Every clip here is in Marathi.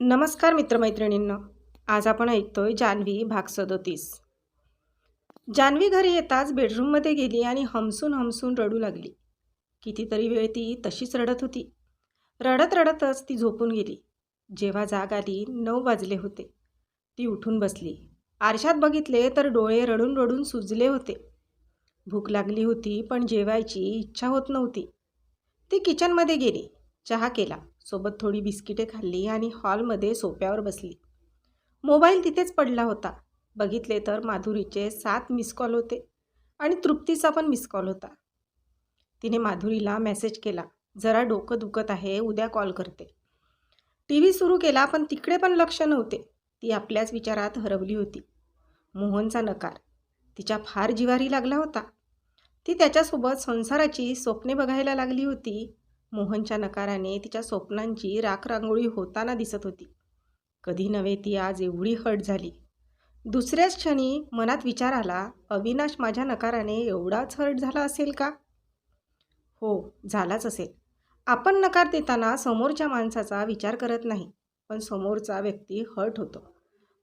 नमस्कार मित्रमैत्रिणींनो आज आपण ऐकतोय जान्हवी भाग सदोतीस. जान्हवी घरी येताच बेडरूममध्ये गेली आणि हमसून हमसून रडू लागली. कितीतरी वेळ ती तशीच रडत होती. रडत रडतच ती झोपून गेली. जेव्हा जाग आली नऊ वाजले होते. ती उठून बसली. आरशात बघितले तर डोळे रडून रडून सुजले होते. भूक लागली होती पण जेवायची इच्छा होत नव्हती. ती किचनमध्ये गेली. चहा केला. सोबत थोडी बिस्किटे खाल्ली आणि हॉलमध्ये सोप्यावर बसली. मोबाईल तिथेच पडला होता. बघितले तर माधुरीचे सात मिस कॉल होते आणि तृप्तीचा पण मिस कॉल होता. तिने माधुरीला मेसेज केला जरा डोकं दुखत आहे उद्या कॉल करते. टी व्ही सुरू केला पण तिकडे पण लक्ष नव्हते. ती आपल्याच विचारात हरवली होती. मोहनचा नकार. तिच्या फार जिवारी लागला होता. ती त्याच्यासोबत संसाराची स्वप्ने बघायला लागली होती. मोहनच्या नकाराने तिच्या स्वप्नांची राखरांगोळी होताना दिसत होती. कधी नव्हे ती आज एवढी हट झाली. दुसऱ्याच क्षणी मनात विचार आला अविनाश माझ्या नकाराने एवढाच हर्ट झाला असेल का? हो झालाच असेल. आपण नकार देताना समोरच्या माणसाचा विचार करत नाही पण समोरचा व्यक्ती हर्ट होतो.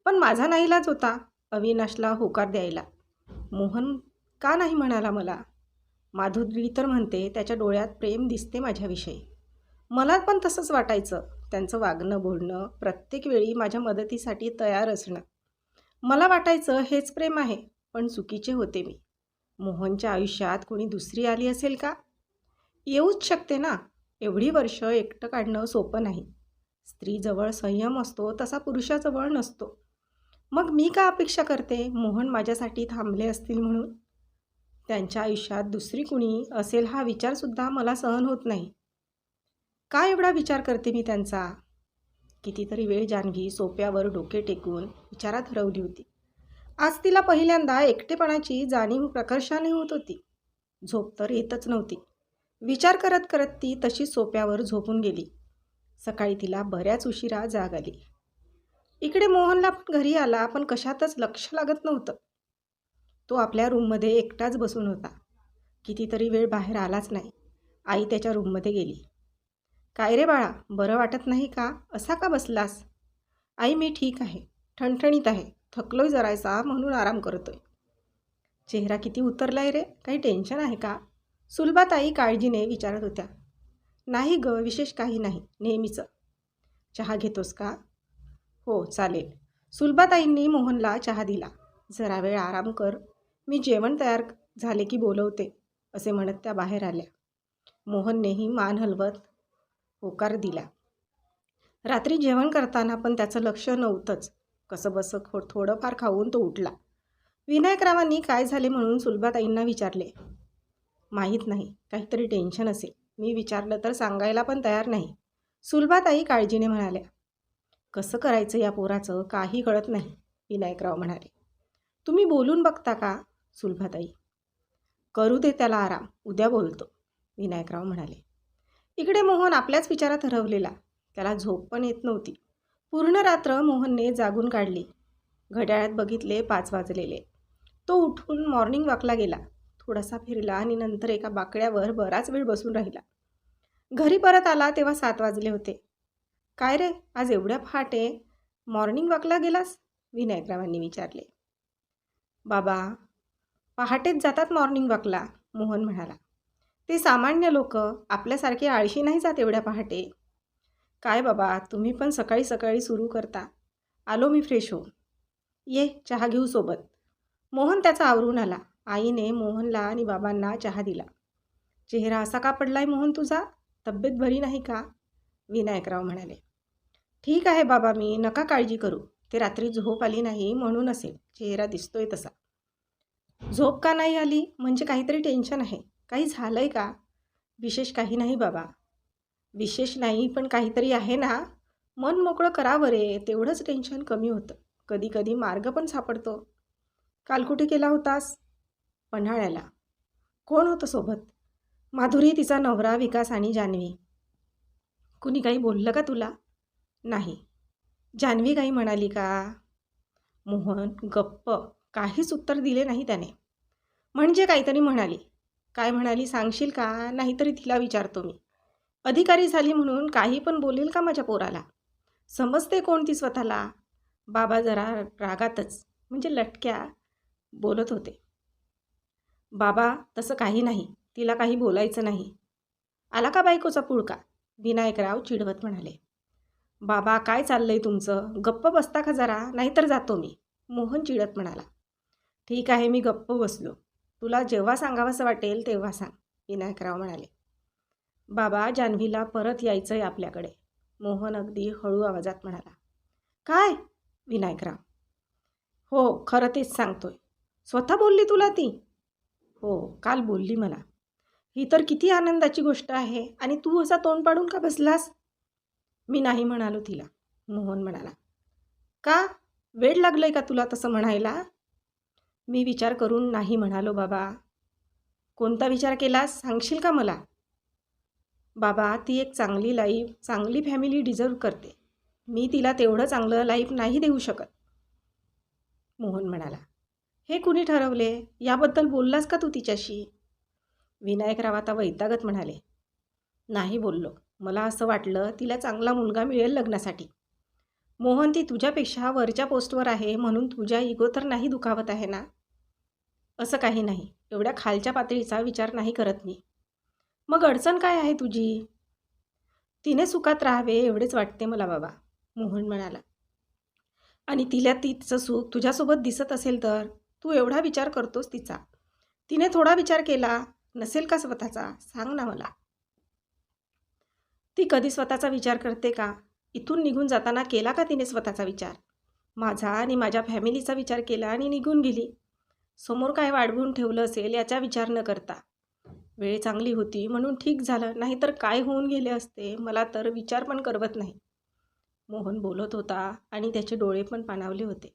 पण माझा नाहीलाच होता अविनाशला होकार द्यायला. मोहन का नाही म्हणाला मला? माधुरी तर म्हणते त्याच्या डोळ्यात प्रेम दिसते माझ्याविषयी. मला पण तसंच वाटायचं. त्यांचं वागणं बोलणं प्रत्येक वेळी माझ्या मदतीसाठी तयार असणं. मला वाटायचं हेच प्रेम आहे पण चुकीचे होते मी. मोहनच्या आयुष्यात कोणी दुसरी आली असेल का? येऊच शकते ना. एवढी वर्ष एकटं काढणं सोपं नाही. स्त्रीजवळ संयम असतो तसा पुरुषाजवळ नसतो. मग मी का अपेक्षा करते? मोहन माझ्यासाठी थांबले असतील म्हणून? त्यांच्या आयुष्यात दुसरी कुणी असेल हा विचारसुद्धा मला सहन होत नाही. का एवढा विचार करते मी त्यांचा? कितीतरी वेळ जान्हवी सोप्यावर डोके टेकून विचारात हरवली होती. आज तिला पहिल्यांदा एकटेपणाची जाणीव प्रकर्षाने होत होती. झोप तर येतच नव्हती. विचार करत करत ती तशी सोप्यावर झोपून गेली. सकाळी तिला बऱ्याच उशिरा जाग आली. इकडे मोहनला पण घरी आला पण कशातच लक्ष लागत नव्हतं. तो आपल्या रूममध्ये एकटाच बसून होता. कितीतरी वेळ बाहेर आलाच नाही. आई त्याच्या रूममध्ये गेली. काय रे बाळा बरं वाटत नाही का? असा का बसलास? आई मी ठीक आहे. ठणठणीत आहे. थकलोय जरायचा म्हणून आराम करतोय. चेहरा किती उतरलाय रे? काही टेन्शन आहे का? सुलभात आई काळजीने विचारत होत्या. नाही ग विशेष काही नाही. नेहमीचं. चहा घेतोस का? हो चालेल. सुलभाताईंनी मोहनला चहा दिला. जरा वेळ आराम कर. मी जेवण तयार झाले की बोलवते असे म्हणत त्या बाहेर आल्या. मोहननेही मान हलवत होकार दिला. रात्री जेवण करताना पण त्याचं लक्ष नव्हतंच. कसं बसं खो थोडंफार खाऊन तो उठला. विनायकरावांनी काय झाले म्हणून सुलभाताईंना विचारले. माहीत नाही काहीतरी टेन्शन असेल. मी विचारलं तर सांगायला पण तयार नाही. सुलभाताई काळजीने म्हणाल्या. कसं करायचं या पोराचं? काही कळत नाही विनायकराव म्हणाले. तुम्ही बोलून बघता का? सुलभाताई. करू दे त्याला आराम उद्या बोलतो विनायकराव म्हणाले. इकडे मोहन आपल्याच विचारात हरवलेला. त्याला झोप पण येत नव्हती. पूर्ण रात्र मोहनने जागून काढली. घड्याळात बघितले पाच वाजलेले. तो उठून मॉर्निंग वॉकला गेला. थोडासा फिरला आणि नंतर एका बाकड्यावर बराच वेळ बसून राहिला. घरी परत आला तेव्हा सात वाजले होते. काय रे आज एवढ्या फाटे मॉर्निंग वॉकला गेलास? विनायकरावांनी विचारले. बाबा पहाटेच जातात मॉर्निंग वॉकला मोहन म्हणाला. ते सामान्य लोक आपल्यासारखे आळशी नाही जात एवढ्या पहाटे. काय बाबा तुम्ही पण सकाळी सकाळी सुरू करता. आलो मी फ्रेश होऊन. ये चहा घेऊ सोबत. मोहन त्याचा आवरून आला. आईने मोहनला आणि बाबांना चहा दिला. चेहरा असा का पडलाय मोहन तुझा? तब्येत बरी नाही का? विनायकराव म्हणाले. ठीक आहे बाबा मी नका काळजी करू. ते रात्री झोप आली नाही म्हणून असेल. चेहरा दिसतोय तसा. झोप का नाही आली? म्हणजे काहीतरी टेन्शन आहे. काही झालं आहे का? विशेष काही नाही बाबा. विशेष नाही पण काहीतरी आहे ना. मन मोकळं करावं रे. तेवढंच टेन्शन कमी होतं. कधी कधी मार्ग पण सापडतो. काल कुठे केला होतास? पन्हाळ्याला. कोण होतं सोबत? माधुरी तिचा नवरा विकास आणि जान्हवी. कुणी काही बोललं का तुला? नाही. जान्हवी काही म्हणाली का? मोहन गप्प. काहीच उत्तर दिले नाही त्याने. म्हणजे काहीतरी म्हणाली. काय म्हणाली सांगशील का? नाहीतरी तिला विचारतो मी. अधिकारी झाली म्हणून काही पण बोलेल का माझ्या पोराला? समजते कोण ती स्वतःला? बाबा जरा रागातच म्हणजे लटक्या बोलत होते. बाबा तसं काही नाही. तिला काही बोलायचं नाही. आला का बायकोचा पुळका? विनायकराव चिडवत म्हणाले. बाबा काय चाललंय तुमचं? गप्प बसता का जरा? नाहीतर जातो मी. मोहन चिडत म्हणाला. ठीक आहे मी गप्प बसलो. तुला जेव्हा सांगावंसं वाटेल तेव्हा सांग विनायकराव म्हणाले. बाबा जान्हवीला परत यायचं आहे आपल्याकडे. मोहन अगदी हळू आवाजात म्हणाला. काय? विनायकराव. हो खरं तेच सांगतोय. स्वतः बोलली तुला ती? हो काल बोलली मला. ही तर किती आनंदाची गोष्ट आहे. आणि तू असा तोंड पाडून का बसलास? मी नाही म्हणालो तिला मोहन म्हणाला. का? वेळ लागलंय का तुला तसं म्हणायला? मी विचार करून नाही म्हणालो बाबा. कोणता विचार केलास? सांगशील का मला? बाबा ती एक चांगली लाईफ चांगली फॅमिली डिझर्व करते. मी तिला तेवढं चांगलं लाईफ नाही देऊ शकत. मोहन म्हणाला. हे कुणी ठरवले? याबद्दल बोललास का तू तिच्याशी? विनायकराव आता वैतागत म्हणाले. नाही बोललो. मला असं वाटलं तिला चांगला मुलगा मिळेल लग्नासाठी. मोहन ती तुझ्यापेक्षा वरच्या पोस्टवर आहे म्हणून तुझ्या इगो तर नाही दुखावत आहे ना? असं काही नाही. एवढ्या खालच्या पातळीचा विचार नाही करत मी. मग अडचण काय आहे तुझी? तिने सुखात राहावे एवढेच वाटते मला बाबा मोहन म्हणाला. आणि तिला तिचं सुख तुझ्यासोबत दिसत असेल तर? तू एवढा विचार करतोस तिचा. तिने थोडा विचार केला नसेल का स्वतःचा? सांग ना मला. ती कधी स्वतःचा विचार करते का? इथून निघून जाताना केला का तिने स्वतःचा विचार? माझा आणि माझ्या फॅमिलीचा विचार केला आणि निघून गेली. समोर काय वाढवून ठेवलं असेल याचा विचार न करता. वेळ चांगली होती म्हणून ठीक झालं नाहीतर काय होऊन गेले असते मला तर विचार पण करवत नाही. मोहन बोलत होता आणि त्याचे डोळे पण पाणावले होते.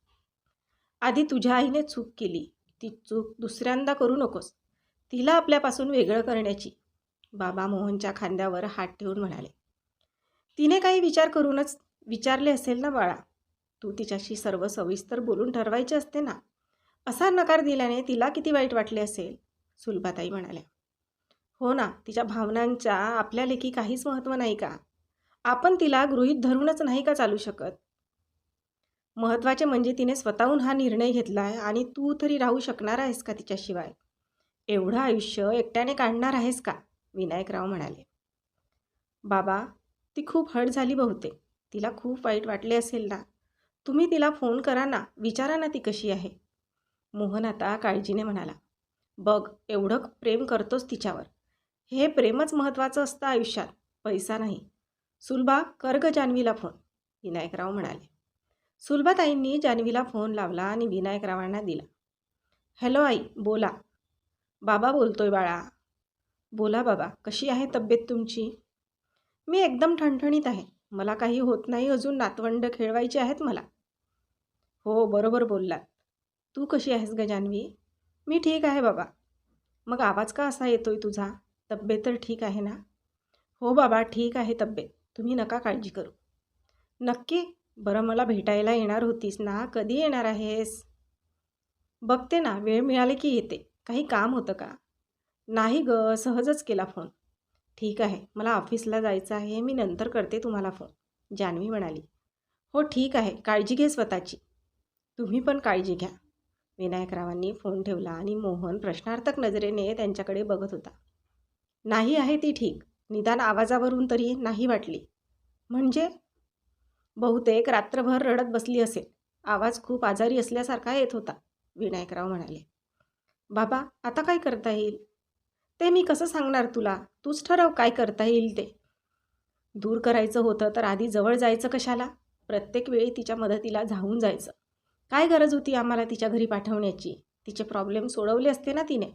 आधी तुझ्या आईने चूक केली. ती चूक दुसऱ्यांदा करू नकोस. तिला आपल्यापासून वेगळं करण्याची. बाबा मोहनच्या खांद्यावर हात ठेवून म्हणाले. तिने काही विचार करूनच विचारले असेल ना बाळा तू तिच्याशी सर्व सविस्तर बोलून ठरवायचे असते ना? असा नकार दिल्याने तिला किती वाईट वाटले असेल? सुलभाताई म्हणाल्या. हो ना तिच्या भावनांच्या आपल्या लेखी काहीच महत्त्व नाही का? आपण तिला गृहीत धरूनच नाही का चालू शकत? महत्त्वाचे म्हणजे तिने स्वतःहून हा निर्णय घेतला आहे आणि तू तरी राहू शकणार आहेस का तिच्याशिवाय? एवढं आयुष्य एकट्याने काढणार आहेस का? विनायकराव म्हणाले. बाबा ती खूप हट झाली बहुतेक. तिला खूप वाईट वाटले असेल ना. तुम्ही तिला फोन करा ना. विचारा ना ती कशी आहे. मोहन आता काळजीने म्हणाला बघ एवढं प्रेम करतोस तिच्यावर. हे प्रेमच महत्त्वाचं असतं आयुष्यात. पैसा नाही. सुलभा कर ग जान्हवीला फोन. विनायकराव म्हणाले. सुलभाताईंनी जान्हवीला फोन लावला आणि विनायकरावांना दिला. हॅलो आई बोला. बाबा बोलतोय बाळा. बोला बाबा कशी आहे तब्येत तुमची? मी एकदम ठणठणीत आहे. मला काही होत नाही अजून नातवंड खेळवायची आहेत मला. हो बरोबर बोललात. तू कशी आहेस ग जान्हवी? मी ठीक आहे बाबा. मग आवाज का असा येतोय तुझा? तब्येत तर ठीक आहे ना? हो बाबा ठीक आहे तब्येत. तुम्ही नका काळजी करू. नक्की? बरं मला भेटायला येणार होतीस ना? कधी येणार आहेस? बघते ना वेळ मिळाले की येते. काही काम होतं का? नाही ग सहजच केला फोन. ठीक आहे मला ऑफिसला जायचं आहे मी नंतर करते तुम्हाला फोन जान्हवी म्हणाली. हो ठीक आहे काळजी घे स्वतःची. तुम्ही पण काळजी घ्या. विनायकरावांनी फोन ठेवला आणि मोहन प्रश्नार्थक नजरेने त्यांच्याकडे बघत होता. नाही आहे ती ठीक. निदान आवाजावरून तरी नाही वाटली. म्हणजे? बहुतेक रात्रभर रडत बसली असेल. आवाज खूप आजारी असल्यासारखा येत होता विनायकराव म्हणाले. बाबा आता काय करता येईल? ते मी कसं सांगणार तुला? तूच ठरव काय करता येईल ते. दूर करायचं होतं तर आधी जवळ जायचं कशाला? प्रत्येक वेळी तिच्या मदतीला धावून जायचं. काय गरज होती आम्हाला तिच्या घरी पाठवण्याची? तिचे प्रॉब्लेम सोडवले असते ना तिने.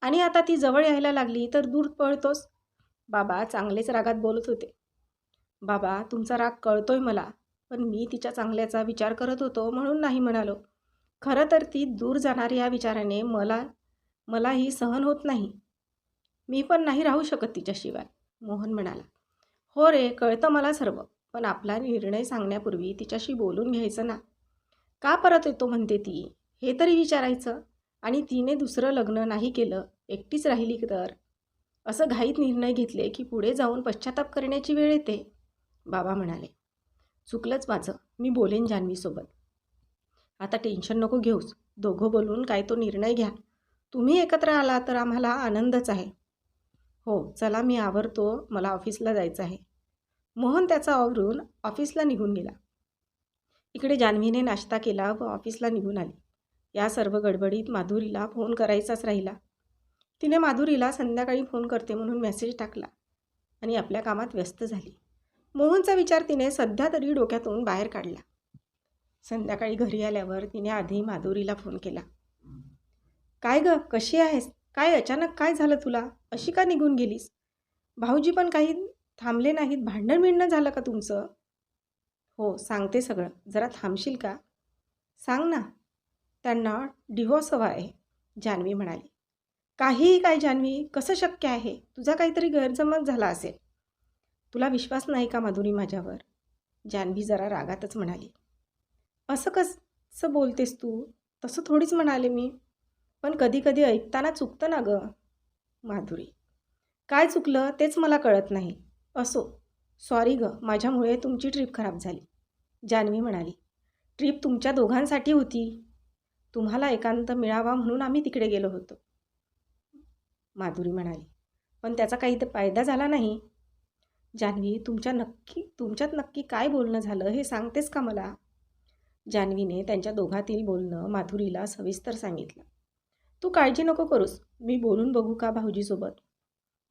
आणि आता ती जवळ यायला लागली तर दूर पळतोस? बाबा चांगलेच रागात बोलत होते. बाबा तुमचा राग कळतोय मला पण मी तिच्या चांगल्याचा विचार करत होतो म्हणून नाही म्हणालो. खरं तर ती दूर जाणारी या विचाराने मला मलाही सहन होत नाही. मी पण नाही राहू शकत तिच्याशिवाय मोहन म्हणाला. हो रे कळतं मला सर्व पण आपला निर्णय सांगण्यापूर्वी तिच्याशी बोलून घ्यायचं ना. का परत येतो म्हणते ती? हे तरी विचारायचं. आणि तिने दुसरं लग्न नाही केलं एकटीच राहिली तर? असं घाईत निर्णय घेतले की पुढे जाऊन पश्चाताप करण्याची वेळ येते बाबा म्हणाले. चुकलंच माझं मी बोलेन जान्हवीसोबत. आता टेन्शन नको घेऊस दोघं बोलून काय तो निर्णय घ्या. तुम्ही एकत्र आला तर आम्हाला आनंदच आहे. हो चला मी आवरतो. मला ऑफिसला जायचं आहे. मोहन त्याचा आवरून ऑफिसला निघून गेला. इकडे जान्हवीने नाश्ता केला व ऑफिसला निघून आली. या सर्व गडबडीत माधुरीला फोन करायचाच राहिला. तिने माधुरीला संध्याकाळी फोन करते म्हणून मेसेज टाकला आणि आपल्या कामात व्यस्त झाली. मोहनचा विचार तिने सध्या तरी डोक्यातून बाहेर काढला. संध्याकाळी घरी आल्यावर तिने आधी माधुरीला फोन केला. काय ग कशी आहेस? काय अचानक काय झालं तुला? अशी का निघून गेलीस? भाऊजी पण काही थांबले नाहीत. भांडण मिळणं झालं का तुमचं? हो सांगते सगळं. जरा थांबशील का? सांग ना. त्यांना डिव्होर्स हवा आहे जान्हवी म्हणाली. काहीही काय जान्हवी कसं शक्य आहे? तुझा काहीतरी गैरजमत झाला असेल. तुला विश्वास नाही का माधुरी माझ्यावर? जान्हवी जरा रागातच म्हणाली. असं कसं बोलतेस तू? तसं थोडीच म्हणाले मी. पण कधी कधी ऐकताना चुकतं ना गं माधुरी. काय चुकलं तेच मला कळत नाही. असो सॉरी गं माझ्यामुळे तुमची ट्रीप खराब झाली. जान्हवी म्हणाली ट्रीप तुमच्या दोघांसाठी होती. तुम्हाला एकांत मिळावा म्हणून आम्ही तिकडे गेलो होतो. माधुरी म्हणाली पण त्याचा काही तर फायदा झाला नाही. जान्हवी तुमच्या नक्की तुमच्यात नक्की काय बोलणं झालं हे सांगतेस का मला? जान्हवीने त्यांच्या दोघातील बोलणं माधुरीला सविस्तर सांगितलं. तू काळजी नको करूस. मी बोलून बघू का भाऊजीसोबत?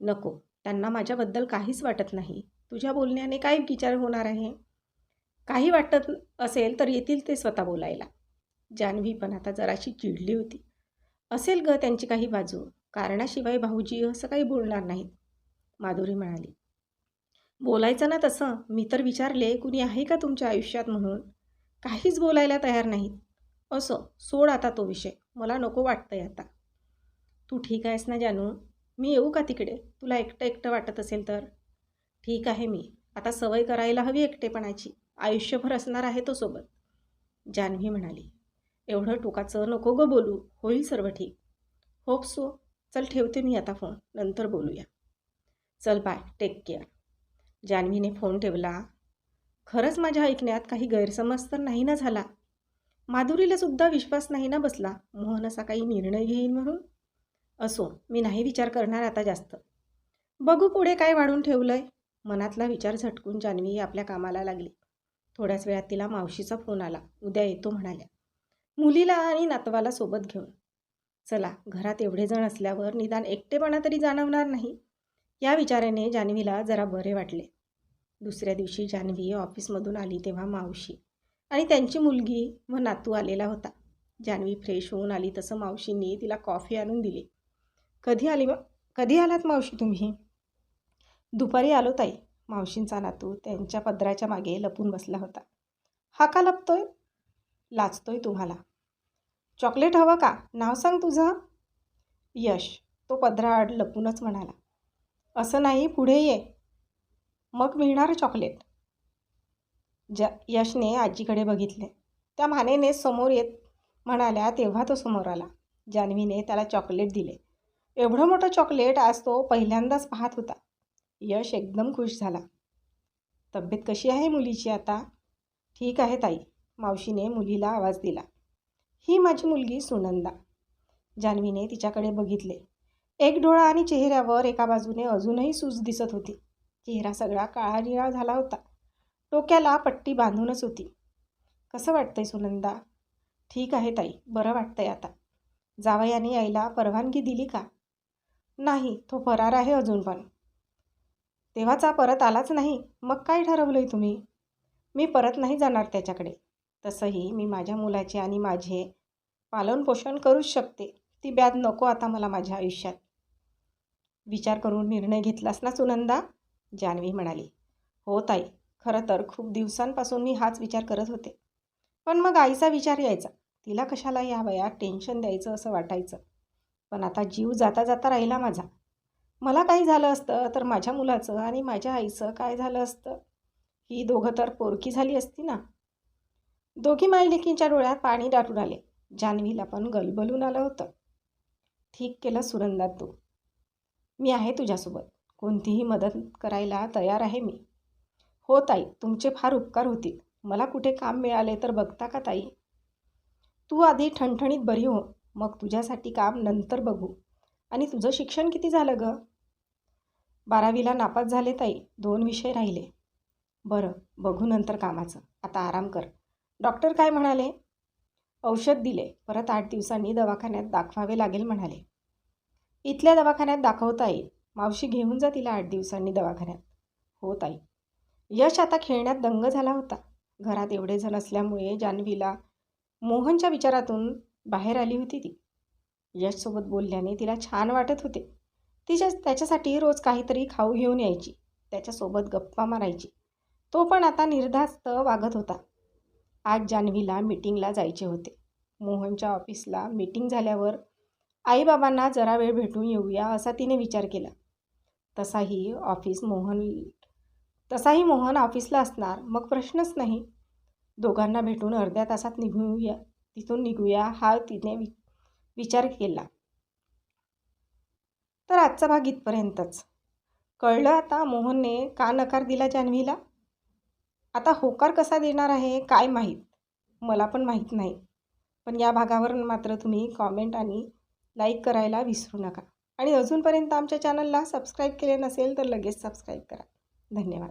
नको. त्यांना माझ्याबद्दल काहीच वाटत नाही. तुझ्या बोलण्याने काय विचार होणार आहे? काही वाटत असेल तर येतील ते स्वतः बोलायला. जान्हवी पण आता जराशी चिडली होती. असेल ग त्यांची काही बाजू. कारणाशिवाय भाऊजी असं काही बोलणार नाहीत. माधुरी म्हणाली. बोलायचं ना तसं. मी तर विचारले कुणी आहे का तुमच्या आयुष्यात म्हणून? काहीच बोलायला तयार नाहीत. असो सोड आता तो विषय. मला नको वाटतं आहे आता. तू ठीक आहेस ना जानू? मी येऊ का तिकडे? तुला एकटं एकटं वाटत असेल तर. ठीक आहे मी. आता सवय करायला हवी एकटेपणाची. आयुष्यभर असणार आहे तो सोबत. जान्हवी म्हणाली. एवढं टोकाचं नको गं बोलू. होईल सर्व ठीक. Hope so. चल ठेवते मी आता फोन. नंतर बोलूया. चल बाय. Take care. जान्हवीने फोन ठेवला. खरंच माझ्या ऐकण्यात काही गैरसमज तर नाही ना झाला. माधुरीला सुद्धा विश्वास नाही ना बसला. मोहन असा काही निर्णय घेईल म्हणून? असो मी नाही विचार करणार आता जास्त. बघू पुढे काय वाढून ठेवलंय. मनातला विचार झटकून जान्हवी आपल्या कामाला लागली. थोड्याच वेळात तिला मावशीचा फोन आला. उद्या येतो म्हणाल्या. मुलीला आणि नातवाला सोबत घेऊन. चला घरात एवढे जण असल्यावर निदान एकटेपणा तरी जाणवणार नाही. या विचाराने जान्हवीला जरा बरे वाटले. दुसऱ्या दिवशी जान्हवी ऑफिसमधून आली तेव्हा मावशी. आणि त्यांची मुलगी व नातू आलेला होता. जान्हवी फ्रेश होऊन आली तसं मावशींनी तिला कॉफी आणून दिली. कधी आली कधी आलात मावशी तुम्ही? दुपारी आलो ताई. मावशींचा नातू त्यांच्या पदराच्या मागे लपून बसला होता. हा का लपतोय? लाचतोय तुम्हाला. चॉकलेट हवं का? नाव सांग तुझं. यश. तो पदराआड लपूनच म्हणाला. असं नाही पुढे ये. मग मिळणार चॉकलेट. ज यशने आजीकडे बघितले. त्या मानेने समोर येत म्हणाल्या तेव्हा तो समोर आला. जान्हवीने त्याला चॉकलेट दिले. एवढं मोठं चॉकलेट आज तो पहिल्यांदाच पाहत होता. यश एकदम खुश झाला. तब्येत कशी आहे मुलीची आता? ठीक आहे ताई. मावशीने मुलीला आवाज दिला. ही माझी मुलगी सुनंदा. जान्हवीने तिच्याकडे बघितले. एक डोळा आणि चेहऱ्यावर एका बाजूने अजूनही सूज दिसत होती. चेहरा सगळा काळा निळा झाला होता. डोक्याला पट्टी बांधूनच होती. कसं वाटतंय सुनंदा? ठीक आहे ताई बरं वाटतंय आता. जावयाने यायला परवानगी दिली का? नाही तो फरार आहे अजून पण. तेव्हाचा परत आलाच नाही मग काय ठरवलंय तुम्ही? मी परत नाही जाणार त्याच्याकडे. तसंही मी माझ्या मुलाचे आणि माझे पालनपोषण करूच शकते. ती ब्याद नको आता मला माझ्या आयुष्यात. विचार करून निर्णय घेतलास ना सुनंदा? जान्हवी म्हणाली. हो ताई खरं तर खूप दिवसांपासून मी हाच विचार करत होते. पण मग आईचा विचार यायचा. तिला कशाला या वयात टेन्शन द्यायचं असं वाटायचं? पण आता जीव जाता जाता राहिला माझा. मला काही झालं असतं तर माझ्या मुलाचं आणि माझ्या आईचं काय झालं असतं? ही दोघं तर पोरकी झाली असती ना? दोघी मायलेकींच्या डोळ्यात पाणी दाटून आले. जान्हवीला पण गलबलून आलं होतं. ठीक केलं सुरंदा तू. मी आहे तुझ्यासोबत. कोणतीही मदत करायला तयार आहे मी. हो ताई तुमचे फार उपकार होतील. मला कुठे काम मिळाले तर बघता का ताई? तू आधी ठणठणीत बरी हो मग तुझ्यासाठी काम नंतर बघू. आणि तुझं शिक्षण किती झालं ग? बारावीला नापास झाले ताई दोन विषय राहिले. बरं बघू नंतर कामाचं. आता आराम कर. डॉक्टर काय म्हणाले? औषध दिले. परत आठ दिवसांनी दवाखान्यात दाखवावे लागेल म्हणाले. इथल्या दवाखान्यात दाखवता येईल मावशी घेऊन जा तिला आठ दिवसांनी दवाखान्यात. हो ताई. यश आता खेळण्यात दंग झाला होता. घरात एवढे जण असल्यामुळे जान्हवीला मोहनच्या विचारातून बाहेर आली होती ती. यशसोबत बोलल्याने तिला छान वाटत होते. तिच्या त्याच्यासाठी रोज काहीतरी खाऊ घेऊन यायची. त्याच्यासोबत गप्पा मारायची. तो पण आता निर्धास्त वागत होता. आज जान्हवीला मीटिंगला जायचे होते. मोहनच्या ऑफिसला मीटिंग झाल्यावर आईबाबांना जरा वेळ भेटून येऊया असा तिने विचार केला. तसाही ऑफिस मोहन तसाही मोहन ऑफिसला असणार मग प्रश्नच नाही. दोघांना भेटून अर्ध्या तासात निघूया तिथून निघूया हा तिने वि विचार केला. तर आजचा भाग इथपर्यंतच. कळलं आता मोहनने का नकार दिला जान्हवीला? आता होकार कसा देणार आहे काय माहीत? मला पण माहीत नाही. पण या भागावर मात्र तुम्ही कॉमेंट आणि लाईक करायला विसरू नका. आणि अजूनपर्यंत आमच्या चॅनलला सबस्क्राईब केले नसेल तर लगेच सबस्क्राईब करा. धन्यवाद.